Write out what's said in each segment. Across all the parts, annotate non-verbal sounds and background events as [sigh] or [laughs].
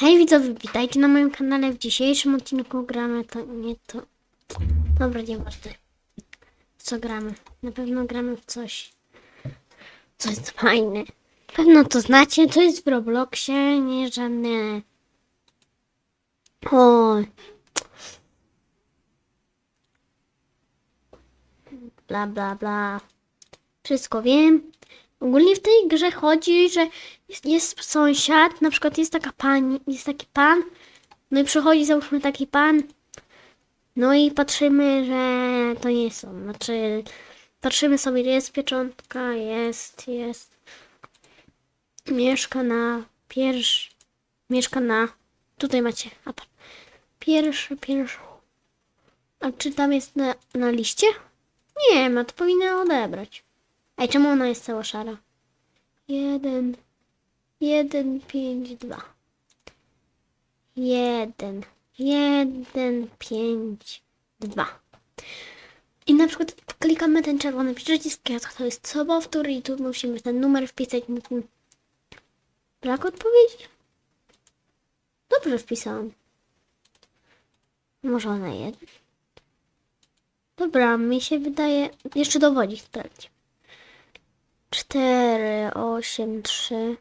Hej widzowie, witajcie na moim kanale. W dzisiejszym odcinku gramy to nie to. Dobra, nieważne. W Co gramy? Na pewno gramy w coś. Co jest fajne. Pewno to znacie, to jest w Robloxie, nie żadne. O. Bla bla bla. Wszystko wiem. Ogólnie w tej grze chodzi, że jest, jest sąsiad, na przykład jest taka pani, jest taki pan, no i przychodzi załóżmy taki pan, no i patrzymy, że to nie są, znaczy patrzymy sobie, jest pieczątka, jest, jest, mieszka na pierwszy, mieszka na, tutaj macie, pierwszy, pierwszy, a czy tam jest na, na liście? Nie ma, to powinna odebrać. Ej, czemu ona jest cała szara? Jeden, jeden, pięć, dwa. Jeden, jeden, pięć, dwa. I na przykład klikamy ten czerwony przycisk, to jest sobowtór i tu musimy ten numer wpisać brak odpowiedzi. Dobrze wpisałam. Może ona jeden. Dobra, mi się wydaje, jeszcze dowodzi sprawdź. 4, 8, 3,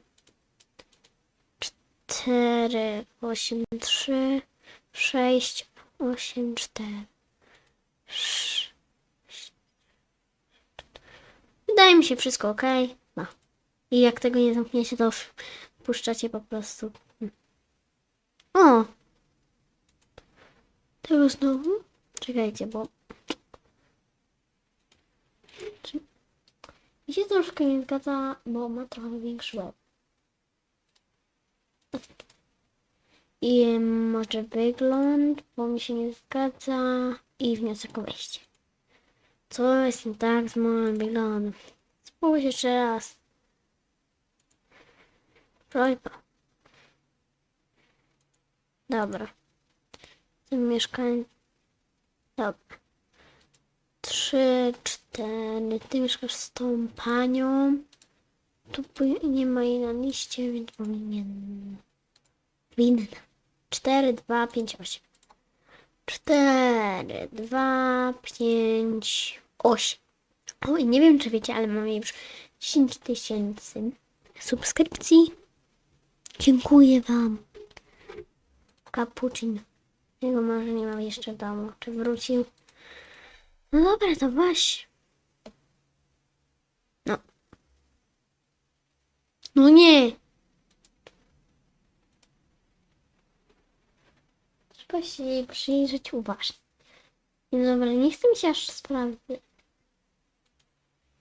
4, 8, 3, 6, 8, 4. Wydaje mi się wszystko ok. No. I jak tego nie zamkniecie, to puszczacie po prostu. O! Tego znowu? Czekajcie, bo Mi się troszkę nie zgadza, bo ma trochę większy łeb. I może wygląd, bo mi się nie zgadza. I wniosek o wejście. Co jest nie tak z moim wyglądem? Spójrz jeszcze raz. Prośba. Dobra. Tym mieszkań. Dobra. Trzy, cztery. Ty mieszkasz z tą panią. Tu nie ma jej na liście, więc powinien. Winna. Cztery, dwa, pięć, osiem. Cztery, dwa, pięć, osiem. Oj, nie wiem czy wiecie, ale mamy już 10 tysięcy subskrypcji. Dziękuję wam. Cappuccino. Jego może nie mam jeszcze w domu. Czy wrócił? No dobra, to weź. No. No nie. Trzeba się jej przyjrzeć uważnie. No dobra, nie chcę mi się aż sprawdzić.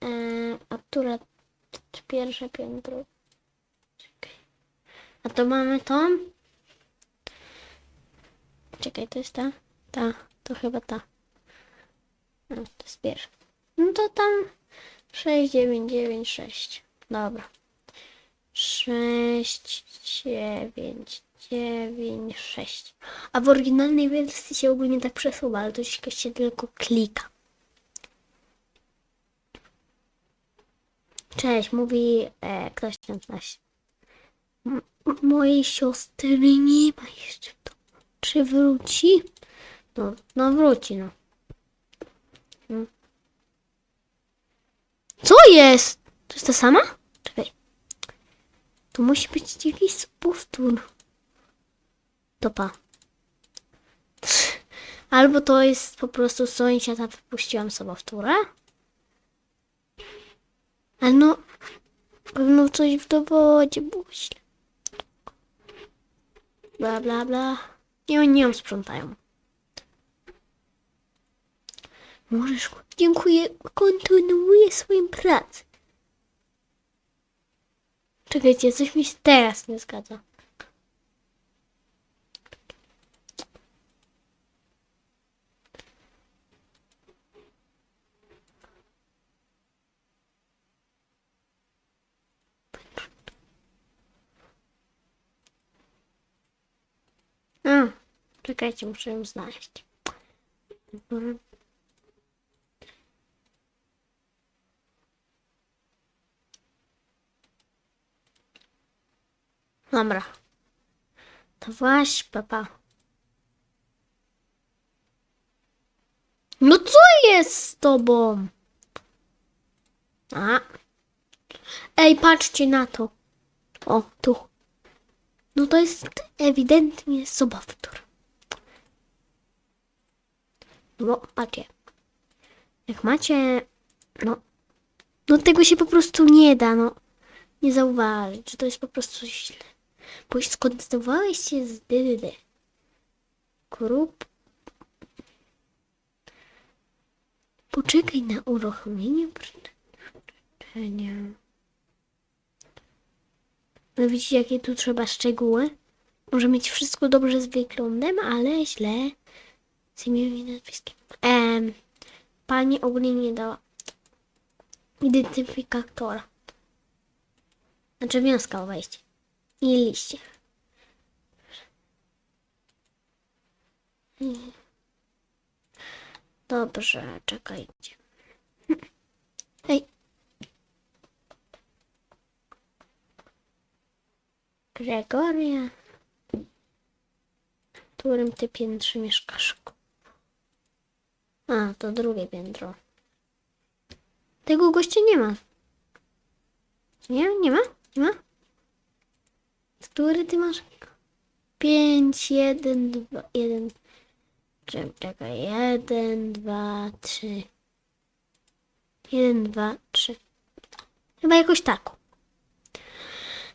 Eee, a która pierwsze piętro? Czekaj. A to mamy tą? Czekaj, to jest ta? Ta, to chyba ta. No, to jest. No to tam 6, 9, 9, 6. Dobra. 6, 9, 9, 6. A w oryginalnej wersji się ogólnie tak przesuwa, ale to się tylko klika. Cześć, mówi e, ktoś tam. M- mojej siostry nie ma jeszcze. w. Czy wróci? No, no wróci, no. Co jest? To jest ta sama? Czekaj. Tu musi być jakiś powtór. Topa. Albo to jest po prostu sąsiad, a wypuściłam sobowtórę. Ale no, pewno coś w dowodzie było. Bla, bla, bla. I oni ją sprzątają. Możesz. Dziękuję. Kontynuuję swoją pracę. Czekajcie, coś mi się teraz nie zgadza. A, czekajcie, muszę ją znaleźć. Dobra. To właśnie, papa. No co jest z tobą? A. Ej, patrzcie na to. O, tu. No to jest ewidentnie sobowtór. No, patrzcie. Jak macie, no, no tego się po prostu nie da, no. Nie zauważyć, że to jest po prostu źle. Bo skondensowałeś się z DDD. Grup. Poczekaj na uruchomienie przeznaczenia. No widzicie, jakie tu trzeba szczegóły? Może mieć wszystko dobrze z wyglądem, ale źle z imieniem i nazwiskiem. Em, pani ogólnie nie dała identyfikatora. Znaczy wnioska o wejście. I liście. Dobrze, czekajcie. Hej. Gregoria. W którym ty piętrze mieszkasz? A, to drugie piętro. Tego gościa nie ma. Nie, nie ma? Nie ma? Który ty masz? 5, 1, 2, 1. Czekaj, 1, 2, 3. 1, 2, 3. Chyba jakoś tak.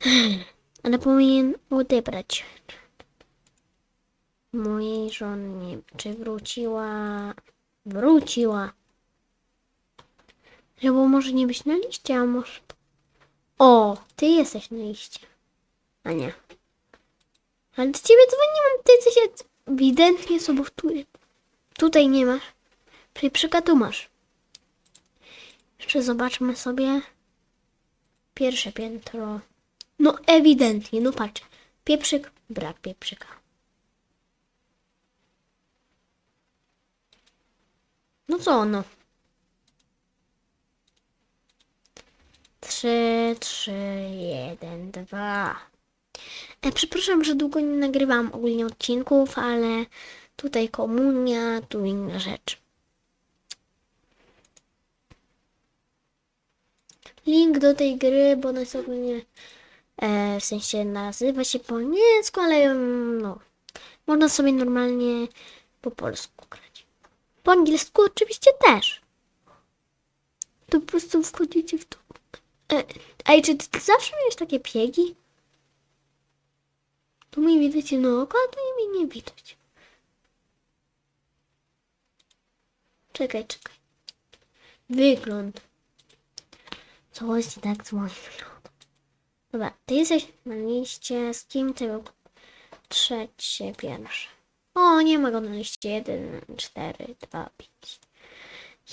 [sighs] Ale powinien odebrać. Mojej żonie. Czy wróciła? Wróciła. Że bo może nie być na liście, a może. O, ty jesteś na liście. A nie. Ale do ciebie dzwoniłam, ty jesteś ewidentnie sobowtóry. Tutaj nie masz. Pieprzyka tu masz. Jeszcze zobaczmy sobie pierwsze piętro. No ewidentnie, no patrz. Pieprzyk, brak pieprzyka. No co no? Trzy, trzy, jeden, dwa. E, przepraszam, że długo nie nagrywam ogólnie odcinków, ale tutaj komunia, tu inna rzecz. Link do tej gry, bo ona jest ogólnie, e, w sensie nazywa się po niemiecku, ale no, można sobie normalnie po polsku grać. Po angielsku oczywiście też. To po prostu wchodzicie w to. Ej, czy ty zawsze miałeś takie piegi? Tu mi widać jedno oko, a tu mi nie widać. Czekaj, czekaj. Wygląd. Co jest nie tak z? Dobra, ty jesteś na liście. Z kim ty był? Trzecie, pierwsze. O, nie ma go na liście. Jeden, cztery, dwa, pięć.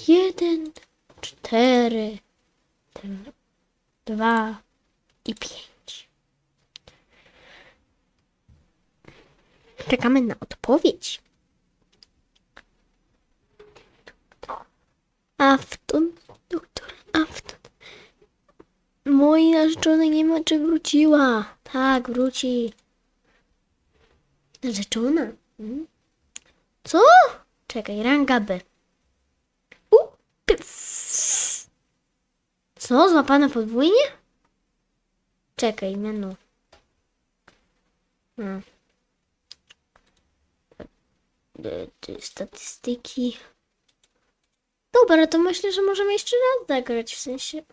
Jeden, cztery, d- dwa i pięć. Czekamy na odpowiedź. Afton, doktor Afton. Mojej narzeczonej nie ma, czy wróciła. Tak, wróci. Narzeczona? Mhm. Co? Czekaj, ranga B. U. Co? Złapane podwójnie? Czekaj, menu. Hmm. Statystyki. Dobra, to myślę, że możemy jeszcze raz zagrać, w sensie...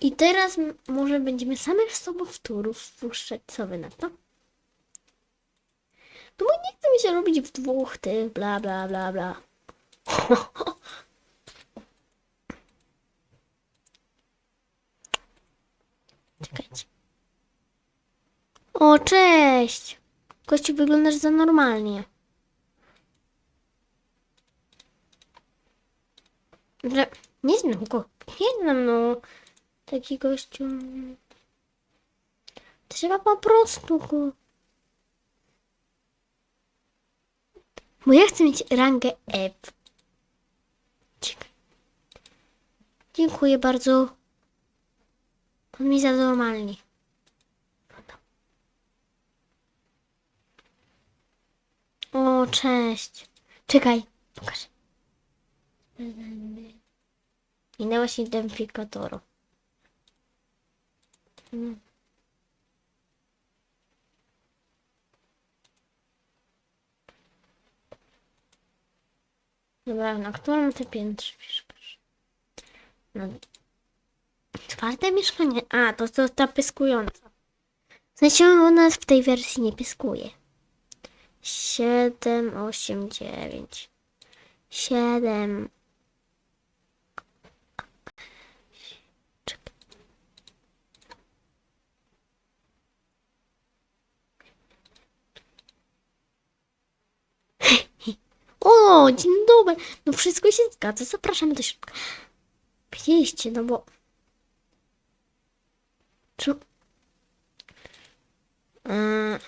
I teraz może będziemy samych sobowtórów wpuszczać. Co wy na to? No bo nie chce mi się robić w dwóch tych, bla, bla, bla, bla. [laughs] Czekajcie. O, cześć! Kościół, wyglądasz za normalnie. Że nie znam go. Nie znam, no. Taki gościu. Trzeba po prostu go. Bo ja chcę mieć rangę F. Ciekawe. Dziękuję bardzo. Pan mi za normalnie. O, cześć. Czekaj, pokaż. Minęłaś identyfikatoru. Hmm. Dobra, na którym ty piętrze mieszkasz? No. Czwarte mieszkanie? A, to to ta pyskująca. W sensie ona w tej wersji nie pyskuje. Siedem, osiem, dziewięć. Siedem. [laughs] O, dzień dobry. No wszystko się zgadza. Zapraszamy do środka. Pięście, no bo... Co? Eee,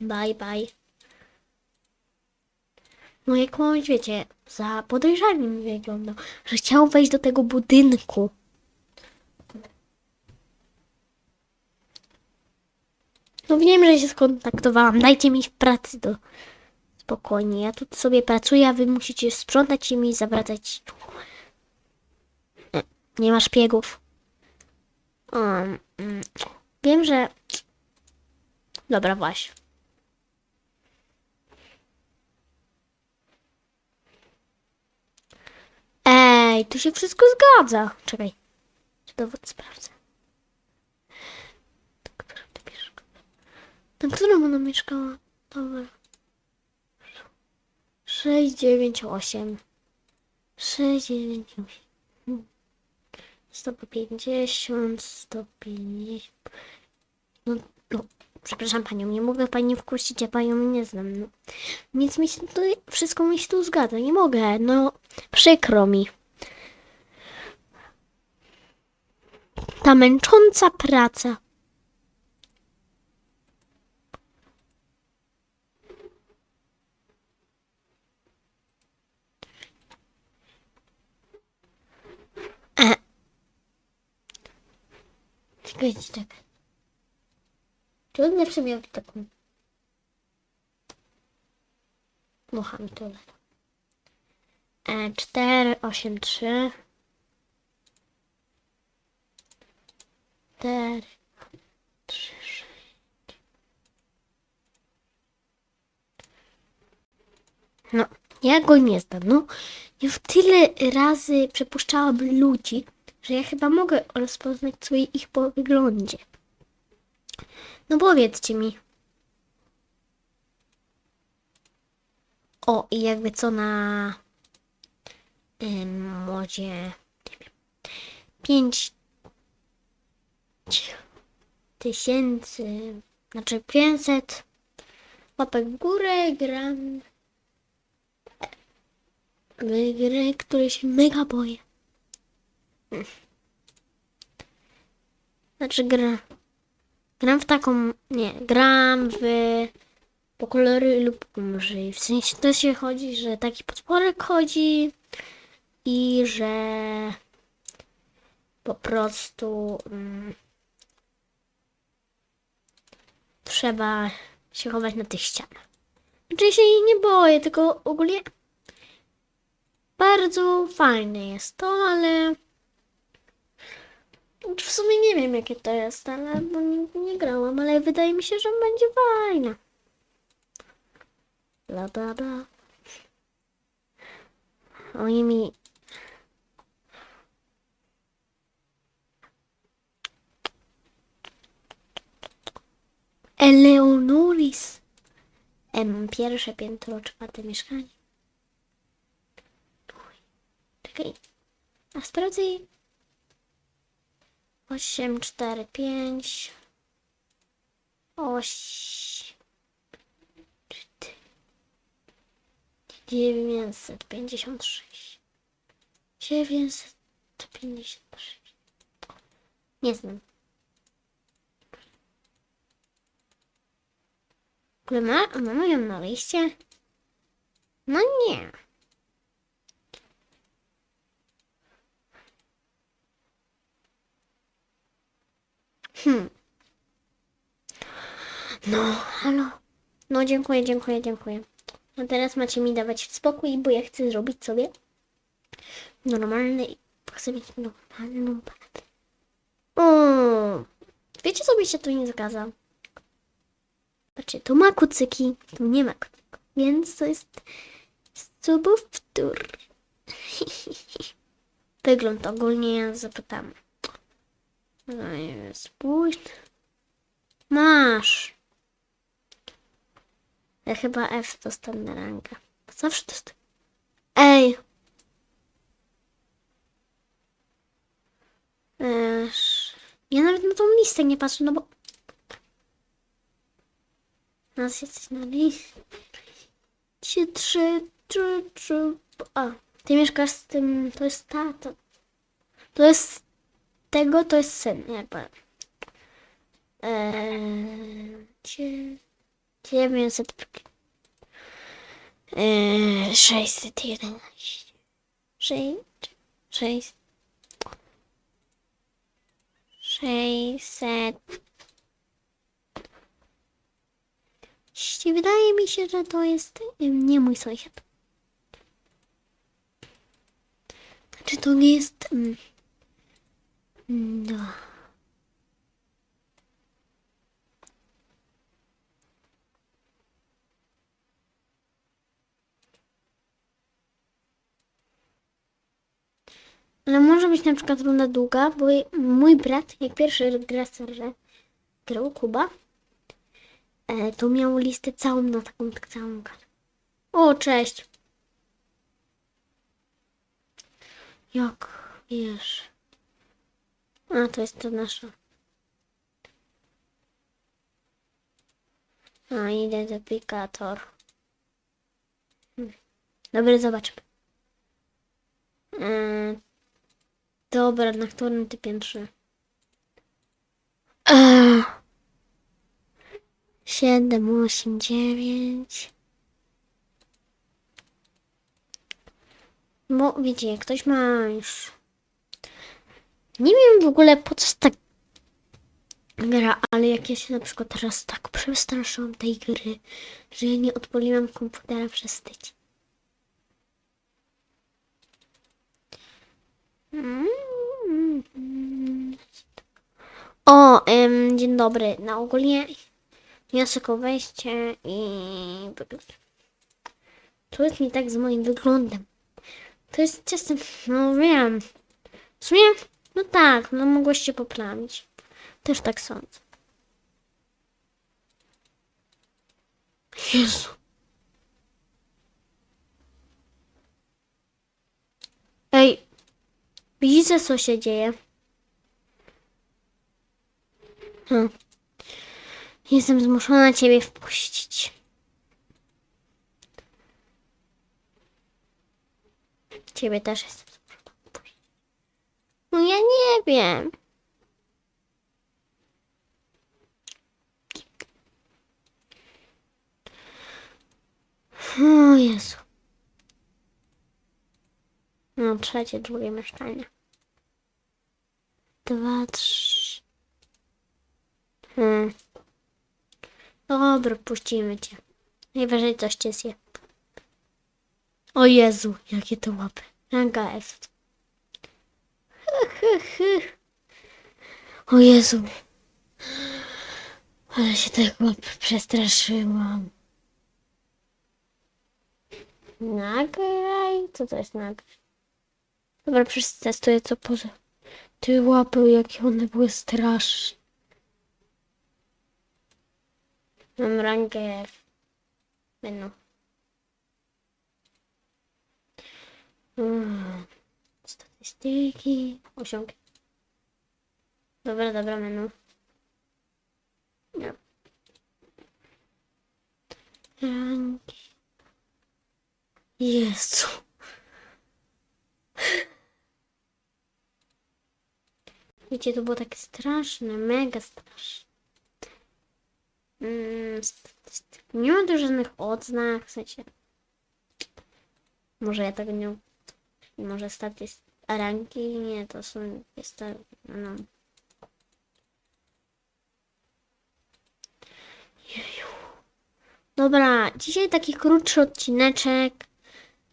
bye, bye. No jak mówić, wiecie, za podejrzanie mi wyglądał, że chciał wejść do tego budynku. No wiem, że się skontaktowałam. Dajcie mi w pracy do spokojnie. Ja tu sobie pracuję, a wy musicie sprzątać i mi zawracać. Nie ma szpiegów. Um, wiem, że. Dobra, właśnie. Ej, tu się wszystko zgadza. Czekaj. Czy dowód sprawdzę. Mieszkasz? Na którym ona mieszkała? Dobra. 6, 9, 8. 6, 9, 8. 150, 150. No, no, przepraszam panią, nie mogę pani wkusić, ja panią nie znam. No. Nic mi się tutaj, wszystko mi się tu zgadza, nie mogę, no, przykro mi. Ta męcząca praca. E. Czekajcie, czekaj. Zawsze miał taką... Mucha mi tu. E, 4, 8, 3. 4, 3, 6. No, ja go nie znam. No, już tyle razy przepuszczałam ludzi, że ja chyba mogę rozpoznać sobie ich po wyglądzie. No powiedzcie mi. O, i jakby co na ym, modzie nie wiem, pięć tysięcy, znaczy 500 łapek w górę gram w grę, której się mega boję. Znaczy gra. Gram w taką. Nie, gram w. Po kolory lub umrzyj. W sensie to się chodzi, że taki podporek chodzi i że po prostu mm, trzeba się chować na tych ścianach. Znaczy się jej nie boję, tylko ogólnie bardzo fajne jest to, ale w sumie nie wiem jakie to jest, ale bo nie grałam, ale wydaje mi się, że będzie fajne. Bla bla bla. Oni mi. Eleonoris. Em, pierwsze piętro, czwarte mieszkanie. Czekaj. A sprawdzę. jej. 8, 4, 5. 8. 956. 956. Nie znam. Ogóle ma, mamy ją na liście? No nie. Hmm. No, halo. No, dziękuję, dziękuję, dziękuję. A teraz macie mi dawać spokój, bo ja chcę zrobić sobie normalny, chcę mieć normalną pracę. O, wiecie co mi się tu nie zgadza? Znaczy, tu ma kucyki, tu nie ma kucyków, więc to jest subowtór. [laughs] Wygląd ogólnie ja zapytam. Spójrz. Masz. Ja chyba F dostanę rangę. Zawsze dostanę. Ej. Eż, ja nawet na tą listę nie patrzę, no bo... Nas jesteś na liście. Trzy, trzy, trzy. A, ty mieszkasz z tym, to jest ta, to, to jest tego, to jest syn, jakby. Eee, dzie- 900. Eee, 611. 6, 6, 600. Wydaje mi się, że to jest nie mój sąsiad. Czy to nie jest. No. Ale może być na przykład runda długa, bo mój brat, jak pierwszy serze, grał Kuba, e, to miał listę całą na taką tak całą kartę. O, cześć. Jak wiesz? A, to jest to nasza. A, identyfikator. Hmm. Dobra, zobaczmy. Eee, dobra, na którym ty piętrze? Eee. Siedem, osiem, dziewięć. Bo wiecie, ktoś ma już. Nie wiem w ogóle po co tak gra, ale jak ja się na przykład teraz tak przestraszyłam tej gry, że ja nie odpaliłam komputera przez tydzień. O, em, dzień dobry. Na ogólnie wniosek o wejście i wygląd. To jest nie tak z moim wyglądem. To jest czasem, no wiem. W sumie, no tak, no mogłeś się poprawić. Też tak sądzę. Jezu. Ej, widzicie co się dzieje? Hmm. Jestem zmuszona ciebie wpuścić. Ciebie też jestem zmuszona wpuścić. No ja nie wiem. O Jezu. No, trzecie, drugie mieszkanie. Dwa, trzy. Hmm. Dobra, puścimy cię. Najwyżej coś cię zje. O Jezu, jakie to łapy. Ranga F. O Jezu. Ale się tak łap przestraszyłam. Nagraj? Co to jest nagraj? Dobra, przetestuję co poza. Ty łapy, jakie one były straszne. Mam rangę F. Menu. Mm. Statystyki. Osiągi. Dobra, dobra, menu. Nie. Rangi. Jezu. Wiecie, to było takie straszne, mega straszne. Mm, nie ma tu żadnych odznak, w sensie. Może ja tego nie. Może statystyki. Ranki nie, to są. Jest to. No. Dobra, dzisiaj taki krótszy odcineczek.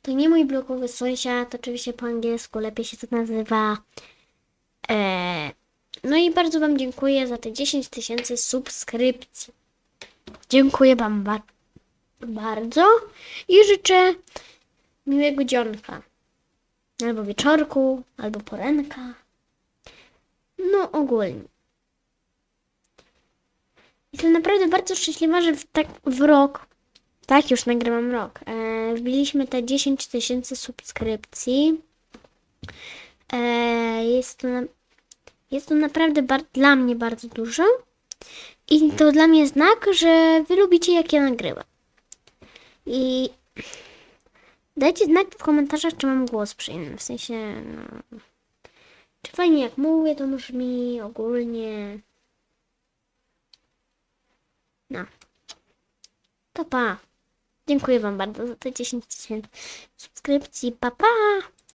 To nie mój blokowy sąsiad, oczywiście po angielsku lepiej się to nazywa. Eee, no i bardzo Wam dziękuję za te 10 tysięcy subskrypcji. Dziękuję Wam ba- bardzo i życzę miłego dzionka. Albo wieczorku, albo poranka. No ogólnie. Jestem naprawdę bardzo szczęśliwa, że w, tak, w rok, tak już nagrywam rok, e, wbiliśmy te 10 tysięcy subskrypcji. E, jest, to na, jest to naprawdę dla mnie bardzo dużo. I to dla mnie znak, że wy lubicie jak ja nagrywam. I dajcie znać w komentarzach, czy mam głos przyjemny. W sensie, no, czy fajnie jak mówię, to brzmi ogólnie. No. To pa. Dziękuję Wam bardzo za te 10 tysięcy subskrypcji. Pa, pa!